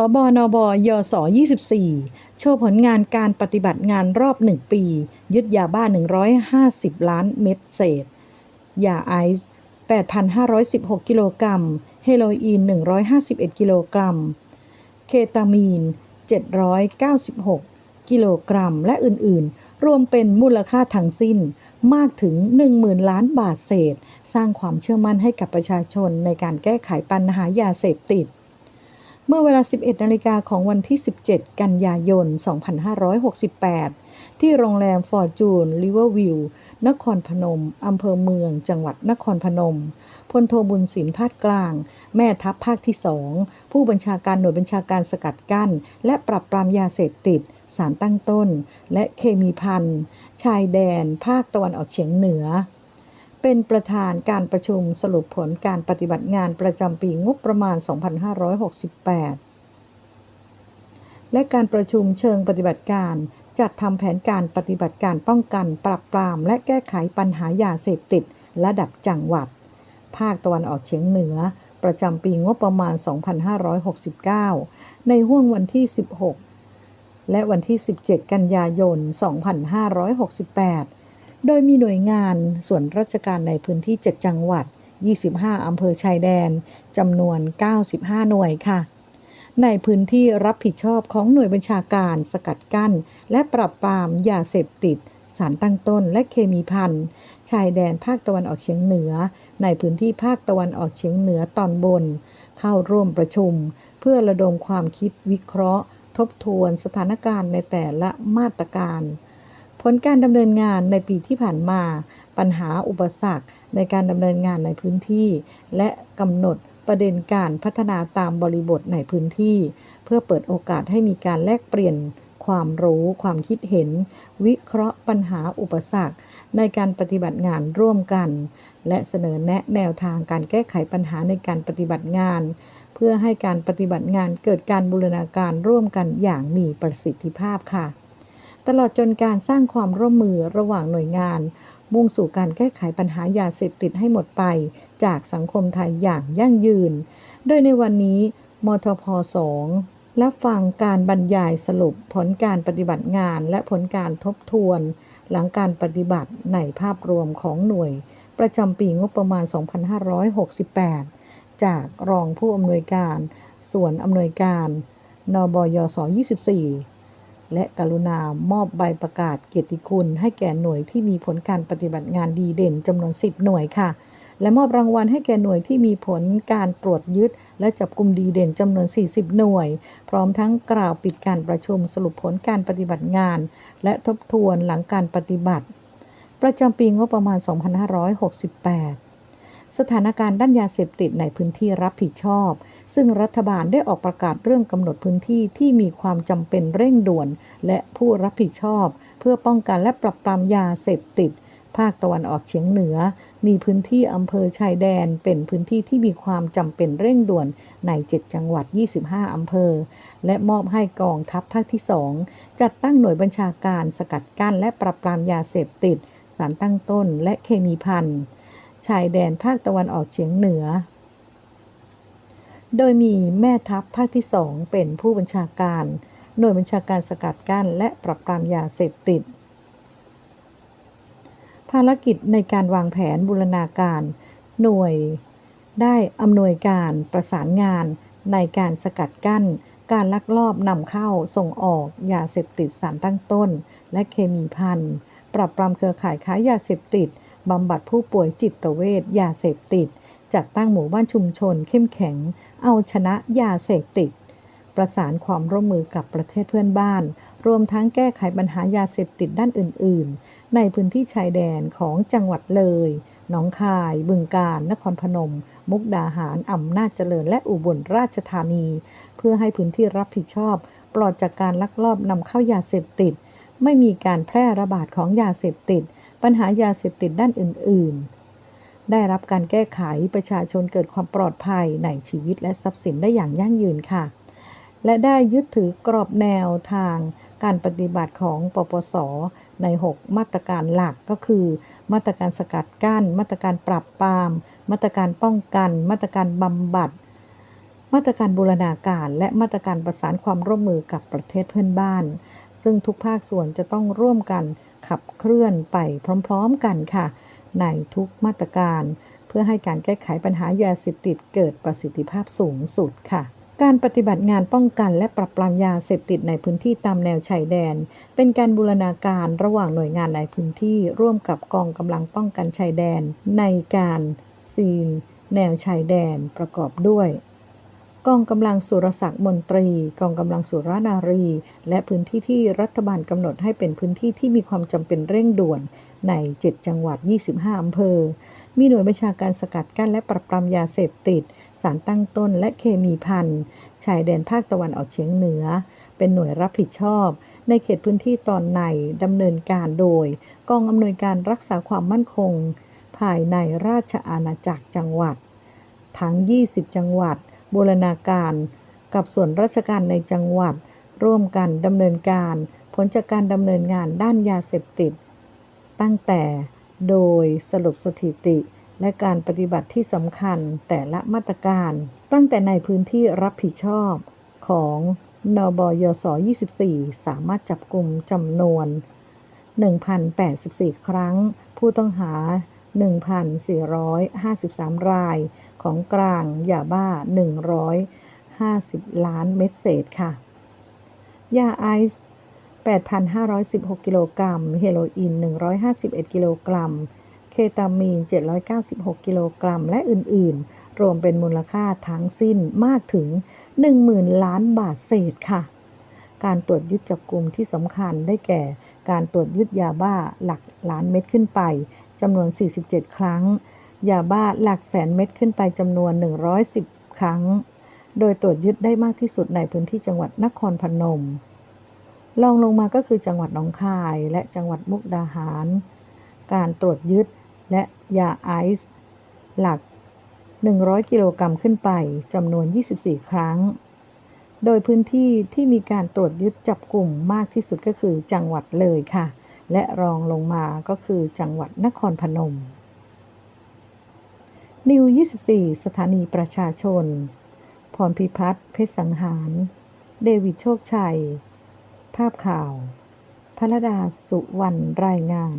อบอนบยศ24 โชว์ผลงานการปฏิบัติงานรอบ 1 ปี ยึดยาบ้า 150 ล้านเม็ดเศษ ยาไอซ์ 8,516 กิโลกรัม เฮโรอีน 151 กิโลกรัม เคตามีน 796 กิโลกรัม และอื่น ๆ รวมเป็นมูลค่าทั้งสิ้นมากถึง 10,000 ล้านบาทเศษ สร้างความเชื่อมั่นให้กับประชาชนในการแก้ไขปัญหายาเสพติด เมื่อเวลา 11 นาฬิกาของวันที่ 17 กันยายน 2568 ที่โรงแรมฟอร์จูนริเวอร์วิว นครพนม อำเภอเมือง จังหวัดนครพนม พลโทบุญสินพาดกลาง แม่ทัพภาคที่สอง ผู้บัญชาการหน่วยบัญชาการสกัดกั้น และปรับปรามยาเสพติด สารตั้งต้น และเคมีพันชายแดน ภาคตะวันออกเฉียงเหนือ เป็นประธานการประชุมสรุปผลการปฏิบัติงานประจำปีงบประมาณ 2568 และการประชุมเชิงปฏิบัติการ จัดทำแผนการปฏิบัติการป้องกัน ปรับปราม และแก้ไขปัญหายาเสพติด ระดับจังหวัด ภาคตะวันออกเฉียงเหนือ ประจำปีงบประมาณ 2569 ในห่วงวันที่ 16 และวันที่ 17 กันยายน 2568 โดยมีหน่วยงานส่วนราชการในพื้นที่ 7 จังหวัด 25 อำเภอชายแดน จำนวน 95 หน่วยค่ะ ในพื้นที่รับผิดชอบของหน่วยบัญชาการสกัดกั้น และปรับปรามยาเสพติด สารตั้งต้นและเคมีพันชายแดนภาคตะวันออกเฉียงเหนือ ในพื้นที่ภาคตะวันออกเฉียงเหนือตอนบน เข้าร่วมประชุม เพื่อระดมความคิดวิเคราะห์ ทบทวนสถานการณ์ในแต่ละมาตรการ ลการดำเนินงานในปีที่ผ่านมา ปัญหาอุปสรรคในการดำเนินงานในพื้นที่ และกำหนดประเด็นการพัฒนาตามบริบทในพื้นที่ เพื่อเปิดโอกาสให้มีการแลกเปลี่ยนความรู้ความคิดเห็น วิเคราะห์ปัญหาอุปสรรค ในการปฏิบัติงานร่วมกัน และเสนอแนะแนวทางการแก้ไขปัญหาในการปฏิบัติงาน เพื่อให้การปฏิบัติงานเกิดการบูรณาการร่วมกันอย่างมีประสิทธิภาพค่ะ ตลอดจนการสร้างความร่วมมือระหว่างหน่วยงาน มุ่งสู่การแก้ไขปัญหายาเสพติดให้หมดไป จากสังคมไทยอย่างยั่งยืน โดยในวันนี้มทพ2และฟังการบรรยายสรุปผลการปฏิบัติงานและผลการทบทวน หลังการปฏิบัติในภาพรวมของหน่วย ประจำปีงบประมาณ 2568 จากรองผู้อำนวยการ ส่วนอำนวยการ นบยศ 24 และกรุณามอบใบประกาศเกียรติคุณ ให้แก่หน่วยที่มีผลการปฏิบัติงานดีเด่นจำนวน 10 หน่วยค่ะ และมอบรางวัลให้แก่หน่วยที่มีผลการตรวจยึด และจับกลุ่มดีเด่นจำนวน 40 หน่วย พร้อมทั้งกล่าวปิดการประชุมสรุปผลการปฏิบัติงาน และทบทวนหลังการปฏิบัติ ประจำปีงบประมาณ 2568 สถานการณ์ด้านยาเสพติดในพื้นที่รับผิดชอบ ซึ่งรัฐบาลได้ออกประกาศเรื่องกำหนดพื้นที่ที่มีความจำเป็นเร่งด่วน และผู้รับผิดชอบ เพื่อป้องกันและปรับปรามยาเสพติด ภาคตะวันออกเฉียงเหนือ มีพื้นที่อำเภอชายแดน เป็นพื้นที่ที่มีความจำเป็นเร่งด่วนใน 7 จังหวัด 25 อำเภอ และมอบให้กองทัพภาคที่ 2 จัดตั้งหน่วยบัญชาการสกัดกั้นและปรับปรามยาเสพติด สารตั้งต้นและเคมีพันธุ์ ชายแดนภาคตะวันออกเฉียงเหนือ โดยมีแม่ทัพภาคที่2เป็นผู้บัญชาการ หน่วยบัญชาการสกัดกั้นและปรับปรามยาเสพติด ภารกิจในการวางแผนบูรณาการ หน่วยได้อำนวยการประสานงานในการสกัดกั้น การลักลอบนำเข้าส่งออกยาเสพติดสารตั้งต้น และเคมีพันปรับปรามเครือข่ายค้ายาเสพติด บำบัดผู้ป่วยจิตเวชยาเสพติด จัดตั้งหมู่บ้านชุมชนเข้มแข็ง เอาชนะยาเสพติด ประสานความร่วมมือกับประเทศเพื่อนบ้าน รวมทั้งแก้ไขปัญหายาเสพติดด้านอื่น ๆ ในพื้นที่ชายแดนของจังหวัดเลย หนองคาย บึงกาฬ นครพนม มุกดาหาร อำนาจเจริญ และอุบลราชธานี เพื่อให้พื้นที่รับผิดชอบ ปลอดจากการลักลอบนำเข้ายาเสพติด ไม่มีการแพร่ระบาดของยาเสพติด ปัญหายาเสพติดด้านอื่น ๆ ได้รับการแก้ไขประชาชนเกิดความปลอดภัยในชีวิตและทรัพย์สินได้อย่างยั่งยืนค่ะ และได้ยึดถือกรอบแนวทางการปฏิบัติของปปส ใน 6 มาตรการหลักก็คือ มาตรการสกัดกั้น มาตรการปรับปราม มาตรการป้องกัน มาตรการบำบัด มาตรการบูรณาการ และมาตรการประสานความร่วมมือกับประเทศเพื่อนบ้าน ซึ่งทุกภาคส่วนจะต้องร่วมกัน ขับเคลื่อนไปพร้อมๆกันค่ะ ในทุกมาตรการ เพื่อให้การแก้ไขปัญหายาเสพติดเกิดประสิทธิภาพสูงสุดค่ะการปฏิบัติงานป้องกันและปราบปรามยาเสพติดในพื้นที่ตามแนวชายแดน เป็นการบูรณาการระหว่างหน่วยงานในพื้นที่ร่วมกับกองกำลังป้องกันชายแดน ในการซีน แนวชายแดนประกอบด้วย กองกำลังสุรศักดิ์มนตรี กองกำลังสุรนารี และพื้นที่ที่รัฐบาลกำหนดให้เป็นพื้นที่ที่มีความจำเป็นเร่งด่วนใน 7 จังหวัด 25 อำเภอ มีหน่วยบัญชาการสกัดกั้นและปราบปรามยาเสพติด สารตั้งต้นและเคมีพันชายแดนภาคตะวันออกเฉียงเหนือ เป็นหน่วยรับผิดชอบ ในเขตพื้นที่ตอนในดำเนินการโดย กองอำนวยการรักษาความมั่นคง ภายในราชอาณาจักรจังหวัด ทั้ง 20 จังหวัด บูรณาการ กับส่วนราชการในจังหวัด ร่วมกันดำเนินการ ผลจากการดำเนินงานด้านยาเสพติด ตั้งแต่โดยสรุปสถิติ และการปฏิบัติที่สำคัญแต่ละมาตรการ ตั้งแต่ในพื้นที่รับผิดชอบของนบยศ24 สามารถจับกลุ่มจำนวน 1,084 ครั้ง ผู้ต้องหา 1,453 ราย ของกลางยาบ้า 150 ล้านเม็ดเศษค่ะ ยาไอซ์ 8,516 กิโลกรัม เฮโรอีน 151 กิโลกรัม เคตามีน 796 กิโลกรัม และอื่น ๆ รวมเป็นมูลค่าทั้งสิ้นมากถึง 10,000 ล้านบาทเศษค่ะการตรวจยึดจับกลุ่มที่สำคัญได้แก่ การตรวจยึดยาบ้าหลักล้านเม็ดขึ้นไป จำนวน 47 ครั้ง ยาบ้าหลักแสนเม็ดขึ้นไปจำนวน 110 ครั้ง โดยตรวจยึดได้มากที่สุดในพื้นที่จังหวัดนครพนมรองลงมาก็คือจังหวัดหนองคายและจังหวัดมุกดาหาร การตรวจยึดและยาไอซ์หลัก 100 กิโลกรัมขึ้นไปจำนวน 24 ครั้ง โดยพื้นที่ที่มีการตรวจยึดจับกลุ่มมากที่สุดก็คือจังหวัดเลยค่ะ และรองลงมาก็คือจังหวัดนครพนม นิว 24 สถานีประชาชน พรพิพัฒน์เพชรสังหาร เดวิดโชคชัย ภาพข่าวพระดาสุวรรณรายงาน